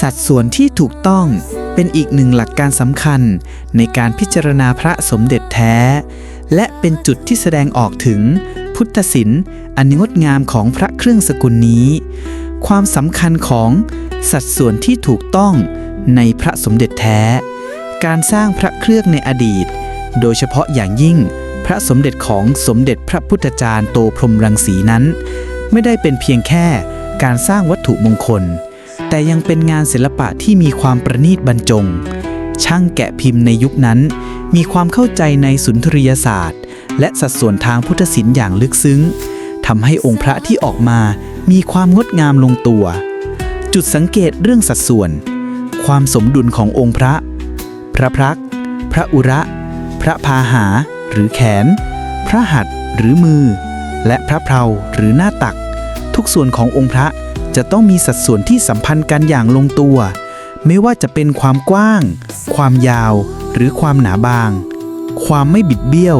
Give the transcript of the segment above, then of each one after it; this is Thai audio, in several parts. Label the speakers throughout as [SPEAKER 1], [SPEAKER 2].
[SPEAKER 1] สัดส่วนที่ถูกต้องเป็นอีกหนึ่งหลักการสำคัญในการพิจารณาพระสมเด็จแท้ และเป็นจุดที่แสดงออกถึงพุทธศิลป์อันงดงามของพระเครื่องสกุลนี้ ความสำคัญของสัดส่วนที่ถูกต้องในพระสมเด็จแท้ การสร้างพระเครื่องในอดีต โดยเฉพาะอย่างยิ่ง พระสมเด็จของสมเด็จพระพุทธจารย์โตพรมรังสีนั้น ไม่ได้เป็นเพียงแค่การสร้างวัตถุมงคล แต่ยังเป็นงานศิลปะที่มีความประณีตบรรจง ช่างแกะพิมพ์ในยุคนั้น มีความเข้าใจในสุนทรียศาสตร์ และสัดส่วนทางพุทธศิลป์อย่างลึกซึ้งทำให้องค์พระที่ออกมามีความงดงามลงตัว จุดสังเกตเรื่องสัดส่วน ความสมดุลขององค์พระ พระพรัก พระอุระ พระพาหา หรือแขน พระหัตถ์หรือมือ และพระเพลาหรือหน้าตัก ทุกส่วนขององค์พระจะต้องมีสัดส่วนที่สัมพันธ์กันอย่างลงตัว ไม่ว่าจะเป็นความกว้าง ความยาว หรือความหนาบาง ความไม่บิดเบี้ยว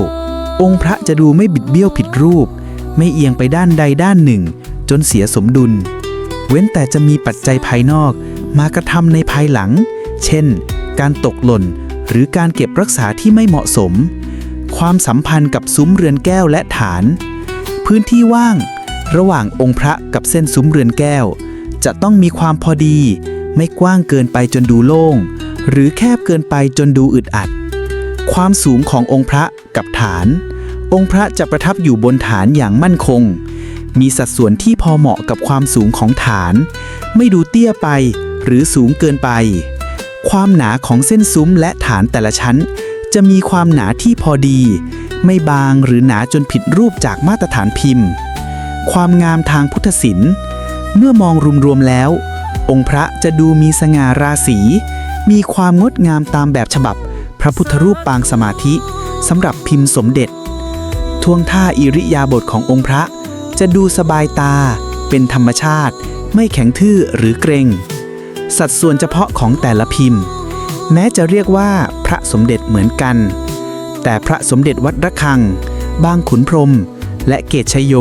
[SPEAKER 1] องค์พระจะดูไม่บิดเบี้ยวผิดรูป ไม่เอียงไปด้านใดด้านหนึ่ง จนเสียสมดุล เว้นแต่จะมีปัจจัยภายนอกมากระทำในภายหลัง เช่น การตกหล่น หรือการเก็บรักษาที่ไม่เหมาะสม ความสัมพันธ์กับซุ้มเรือนแก้วและฐาน พื้นที่ว่าง ระหว่างองค์พระกับเส้นซุ้มเรือนแก้ว จะต้องมีความพอดี ไม่กว้างเกินไปจนดูโล่ง หรือแคบเกินไปจนดูอึดอัด ความสูงขององค์พระกับฐาน องค์พระจะประทับอยู่บนฐานอย่างมั่นคง มีสัดส่วนที่พอเหมาะกับความสูงของฐาน ไม่ดูเตี้ยไปหรือสูงเกินไป ความหนาของเส้นซุ้มและฐานแต่ละชั้น จะมีความหนาที่พอดี ไม่บางหรือหนาจนผิดรูปจากมาตรฐานพิมพ์ ความงามทางพุทธศิลป์ เมื่อมองรวมๆแล้ว องค์พระจะดูมีสง่าราศี มีความงดงามตามแบบฉบับ พระพุทธรูปปางสมาธิสำหรับพิมพ์สมเด็จท่วงท่าอิริยาบถขององค์พระ จะดูสบายตา เป็นธรรมชาติ ไม่แข็งทื่อหรือเกรง สัดส่วนเฉพาะของแต่ละพิมพ์ แม้จะเรียกว่าพระสมเด็จเหมือนกัน แต่พระสมเด็จวัดระฆัง บางขุนพรม และเกตชโย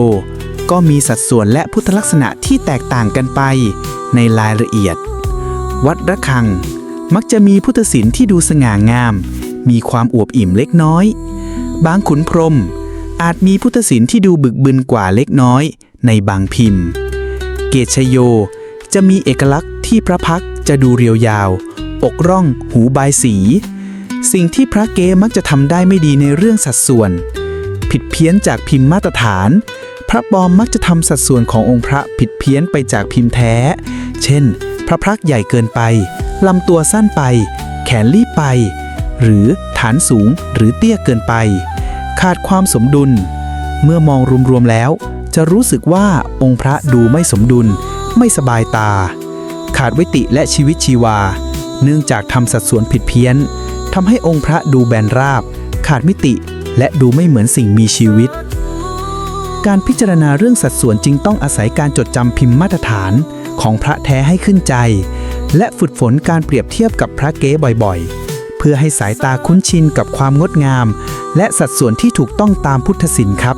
[SPEAKER 1] ก็มีสัดส่วนและพุทธลักษณะที่แตกต่างกันไปในรายละเอียด วัดระฆังมักจะมีพุทธศิลป์ที่ดูสง่างาม มีความอวบอิ่มเล็กน้อย บางขุนพรมอาจมีพุทธศิลป์ที่ดูบึกบึนกว่าเล็กน้อยในบางพิมพ์ เกตชโยจะมีเอกลักษณ์ที่พระพักจะดูเรียวยาว อกร่อง หูบายสี สิ่งที่พระเกมักจะทำได้ไม่ดีในเรื่องสัดส่วน ผิดเพี้ยนจากพิมพ์มาตรฐาน พระปลอมมักจะทำสัดส่วนขององค์พระผิดเพี้ยนไปจากพิมพ์แท้ เช่น พระพักใหญ่เกินไปลำตัวสั้นไป แขนรีบไป หรือฐานสูงหรือเตี้ยเกินไป ขาดความสมดุล เมื่อมองรวมๆแล้ว จะรู้สึกว่าองค์พระดูไม่สมดุล ไม่สบายตา ขาดวิติและชีวิตชีวา เนื่องจากทำสัดส่วนผิดเพี้ยนทำให้องค์พระดูแบนราบ ขาดมิติ และดูไม่เหมือนสิ่งมีชีวิต การพิจารณาเรื่องสัดส่วนจึงต้องอาศัยการจดจำพิมพ์มาตรฐานของพระแท้ให้ขึ้นใจ และฝึกฝนการเปรียบเทียบกับพระเก๊บ่อยๆ เพื่อให้สายตาคุ้นชินกับความงดงาม และสัดส่วนที่ถูกต้องตามพุทธศิลป์ครับ